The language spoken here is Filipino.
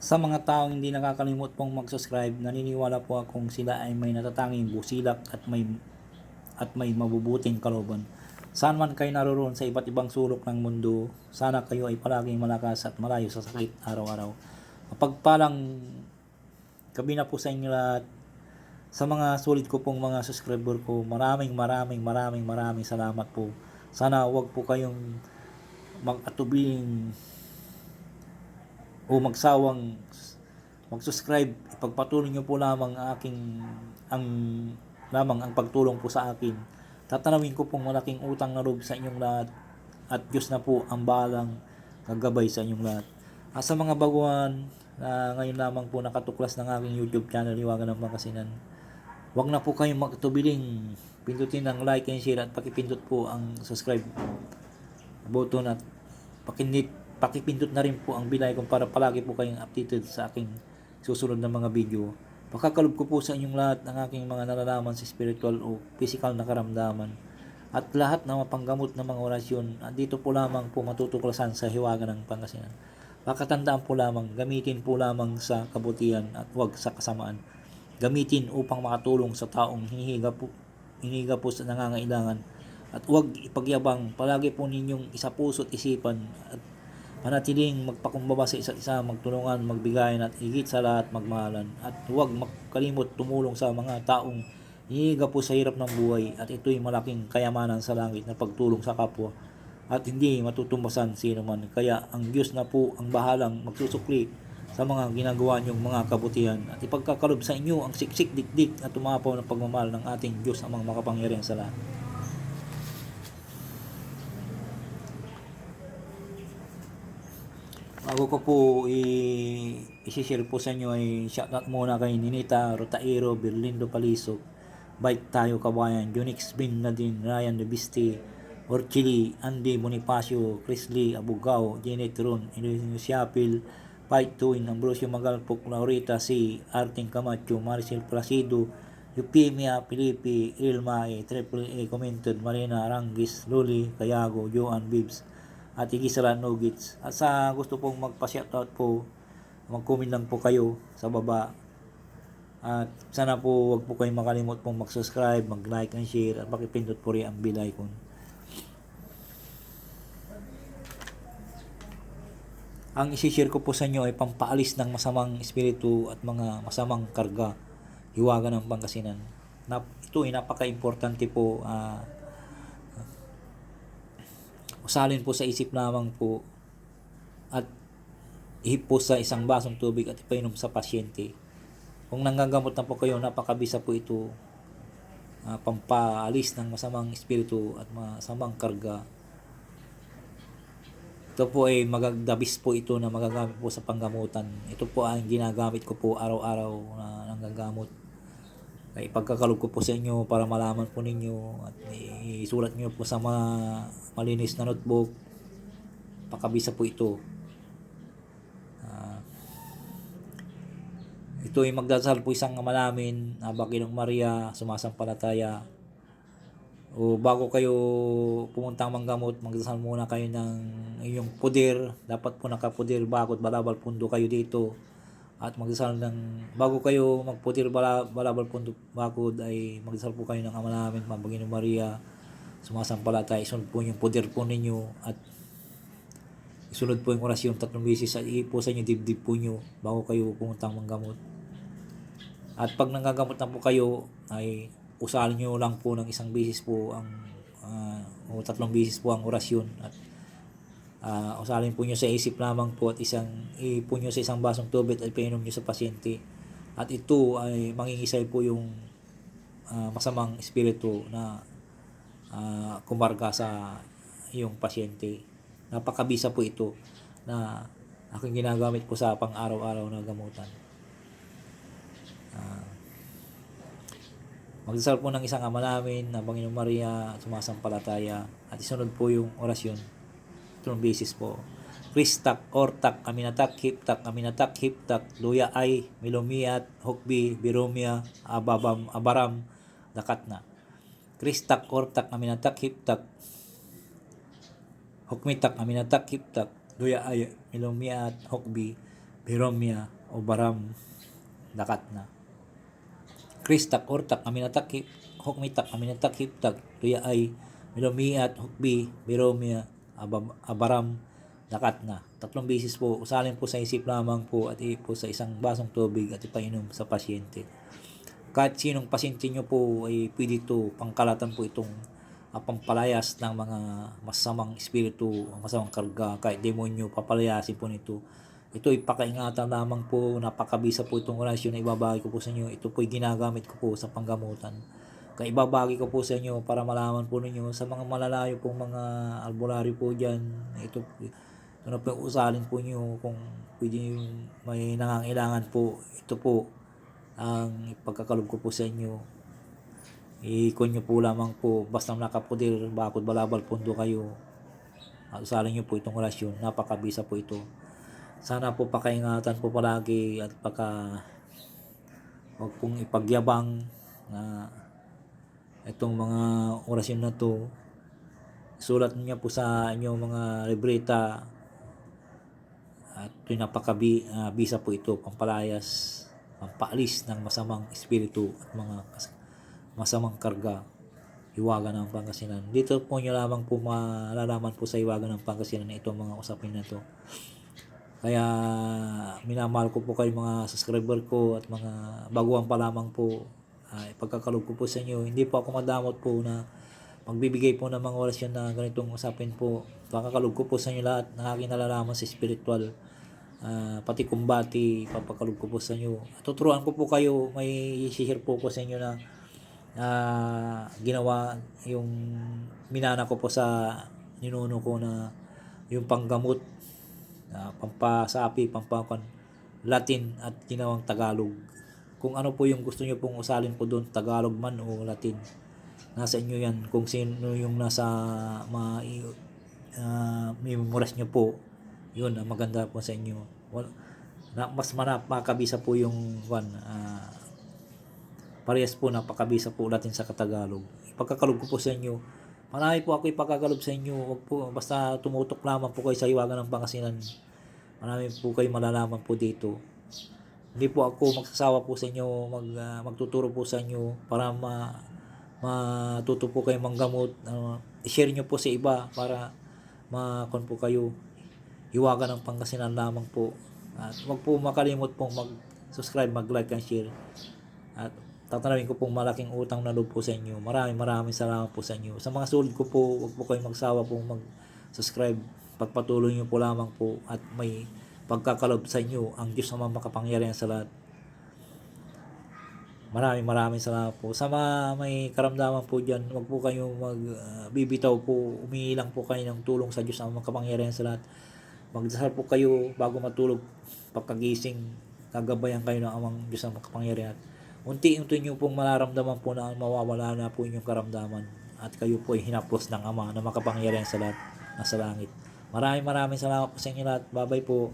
Sa mga taong hindi nakakalimot pong mag-subscribe, naniniwala po akong sila ay may natatanging busilak at may at may mabubuting kalooban. Saan man kayo naroon sa iba't ibang sulok ng mundo, sana kayo ay palaging malakas at malayo sa sakit araw-araw. Mapagpalang gabi na po sa inyo lahat. Sa mga sulit ko pong mga subscriber ko, maraming maraming maraming maraming salamat po. Sana wag po kayong mag-atubiling o magsawang mag-subscribe. Ipagpatuloy niyo po lamang ang aking ang lamang ang pagtulong po sa akin. Tatanawin ko pong malaking utang na loob sa inyong lahat at Diyos na po ang balang gagabay sa inyong lahat. At sa mga baguhan na ngayon lamang po nakatuklas ng aking YouTube channel, Iwagan ng Pangasinan, Huwag na po kayong magtubiling. Pindutin ang like and share at pakipindot po ang subscribe button at pakinit, pakipindot na rin po ang bilay kung para palagi po kayong updated sa aking susunod na mga video. Pakakalob ko po sa inyong lahat ng aking mga nalalaman sa spiritual o physical na karamdaman at lahat ng mapanggamot ng mga orasyon at dito po lamang po matutuklasan sa hiwaga ng Pangasinan. Pakatandaan po lamang, gamitin po lamang sa kabutihan at huwag sa kasamaan gamitin upang makatulong sa taong hinihiga po, hinihiga po sa nangangailangan at huwag ipagyabang palagi po ninyong isa puso at isipan at manatiling magpakumbaba sa isa't isa, magtulungan, magbigayan at higit sa lahat magmahalan at huwag makalimot tumulong sa mga taong hinihiga po sa hirap ng buhay at ito'y malaking kayamanan sa langit na pagtulong sa kapwa at hindi matutumbasan sino man. Kaya ang Diyos na po ang bahalang magsusukli sa mga ginagawa niyong mga kabutihan at ipagkakalob sa inyo ang siksik dikdik at tumapaw ng pagmamahal ng ating Diyos amang makapangyarihan sa lahat. Bago ko po i- i-share po sa inyo ay shoutout muna kay Ninita Rotairo, Berlindo Palisok, Bike Tayo Kabayan, Junix Bin Nadine, Ryan Lebiste, Orchili, Andy Bonifacio, Chris Lee, Abugao, Janet Ron, Indonesia Siapil, Fight Tuwin, Ambrosio Magalpok, Laurita C, Arting Camacho, Maricel Placido, Eupemia, Felipe, Ilma, Triple A, Commented, Marina Arangis, Luli, Kayago, Joan Bibs, at Igisara Nugits. At sa gusto pong magpa-shoutout po, mag-comment lang po kayo sa baba. At sana po wag po kayong makalimot pong mag-subscribe, mag-like and share at pakipindot po rin ang bell icon. Ang isi-share ko po sa inyo ay pampaalis ng masamang espiritu at mga masamang karga. Hiwaga ng Pangasinan. Na, ito ay napaka-importante po. ah, usalin po sa isip lamang po at ihip po sa isang basong tubig at ipainom sa pasyente. Kung nanggagamot na po kayo, napakabisa po ito ah, pampaalis ng masamang espiritu at masamang karga. Ito po ay magagdabis po ito na magagamit po sa panggamutan. Ito po ang ginagamit ko po araw-araw na nanggagamot. Ay pagkakalog ko po sa inyo para malaman po ninyo at isulat nyo po sa mga malinis na notebook. Pakabisa po ito. Ah, ito ay magdasal po isang ama namin, Abakinong Maria, sumasampalataya. O bago kayo pumuntang manggamot, magdasal muna kayo ng inyong puder. Dapat po nakapuder bakod balabal pundo kayo dito. At magdasal ng bago kayo magpuder bala, balabal pundo bakod ay magdasal po kayo ng Ama namin, Mabagino Maria. Sumasampalataya, isunod po yung puder po ninyo at isunod po yung orasyon tatlong beses at ipo sa inyo dibdib po nyo bago kayo pumuntang manggamot. At pag nanggagamot na po kayo ay usalin nyo lang po ng isang beses po ang ah, o tatlong beses po ang orasyon at uh, usalin po nyo sa isip lamang po at isang ipo nyo sa isang basong tubig at painom nyo sa pasyente. At ito ay mangingisay po yung ah, masamang espiritu na ah, kumarga sa yung pasyente. Napakabisa po ito na aking ginagamit po sa pang araw-araw na gamutan. Ah, Magdasal po ng isang ama namin na Panginoong Maria, sumasampalataya at isunod po yung orasyon. Itong basis po. Kristak, Ortak, Aminatak, Hiptak, Aminatak, Hiptak, Luya Ay, Milomiat, Hukbi, Biromia, Ababam, Abaram, Dakatna. Kristak, Ortak, Aminatak, Hiptak, Hukmitak, Aminatak, Hiptak, Luya Ay, Milomiat, Hukbi, Biromia o Baram Dakat na. Kristak Ortak Aminatak Hukmitak Aminatak Hiptak Tuya ay Biromia at Hukbi Biromia Abaram Dakat na. Tatlong beses po, usalin po sa isip lamang po at i po sa isang basong tubig at ipainom sa pasyente. Kahit sinong pasyente nyo po ay pwede ito pangkalatan po itong ah, pampalayas ng mga masamang espiritu, masamang karga, kahit demonyo, papalayasin po nito. Ito ay pakaingatan lamang po, napakabisa po itong orasyon na ibabagi ko po sa inyo. Ito po ay ginagamit ko po sa panggamutan. Kaya ibabagi ko po sa inyo para malaman po ninyo sa mga malalayo pong mga albularyo po dyan. Ito, ito na po usalin po nyo kung pwede may nangangailangan po. Ito po ang ipagkakalob ko po sa inyo. Ikon nyo po lamang po, basta nakapudir, bakod balabal pundo kayo. At usalin nyo po itong orasyon, napakabisa po ito. Sana po pakaingatan po palagi at paka huwag pong ipagyabang na itong mga orasyon na to sulat niya po sa inyong mga libreta at ito napakabi ah, bisa po ito pampalayas pampaalis ng masamang espiritu at mga masamang karga hiwaga ng Pangasinan. Dito po nyo lamang po malalaman po sa hiwaga ng Pangasinan itong mga usapin na to. Kaya minamahal ko po kayo mga subscriber ko at mga baguhan pa lamang po. Uh, ipagkakalob ko po sa inyo. Hindi po ako madamot po na magbibigay po ng mga orasyon na ganitong usapin po. Pagkakalob ko po sa inyo lahat ng aking nalalaman sa spiritual. Ah, pati kumbati, papakalob ko po sa inyo. Tuturuan ko po kayo, may share po ko sa inyo na ah, ginawa yung minana ko po sa ninuno ko na yung panggamot uh, pampasapi, pampakon, Latin at ginawang Tagalog. Kung ano po yung gusto nyo pong usalin po doon, Tagalog man o Latin. Nasa inyo yan. Kung sino yung nasa ma, uh, memoras nyo po, yun, ang maganda po sa inyo. Wal, na, mas manap, makabisa po yung one, uh, parehas po napakabisa po Latin sa Katagalog. Ipagkakalob ko po sa inyo. Marami po ako ipagkakalob sa inyo. Wag po, basta tumutok lamang po kayo sa hiwagan ng Pangasinan. Marami po kayo malalaman po dito. Hindi po ako magsasawa po sa inyo, mag, ah, magtuturo po sa inyo para ma, matuto po kayo manggamot. Uh, i-share nyo po sa iba para makon po kayo hiwaga ng Pangasinan lamang po. At wag po makalimot pong mag-subscribe, mag-like and share. At tatanawin ko pong malaking utang na loob po sa inyo. Maraming maraming salamat po sa inyo. Sa mga sulit ko po, wag po kayong magsawa pong mag-subscribe. Pagpatuloy nyo po lamang po at may pagkakalob sa inyo ang Diyos naman makapangyarihan sa lahat. Maraming maraming salamat po. Sa mga may karamdaman po dyan, wag po kayong magbibitaw po, umiilang po kayo ng tulong sa Diyos na makapangyarihan sa lahat. Magdasal po kayo bago matulog, pagkagising, gagabayan kayo ng amang Diyos na makapangyarihan. Unti-unti nyo pong mararamdaman po na mawawala na po inyong karamdaman at kayo po ay hinaplos ng Ama na makapangyarihan sa lahat na sa langit. Maraming maraming salamat po sa inyo lahat. Bye-bye po.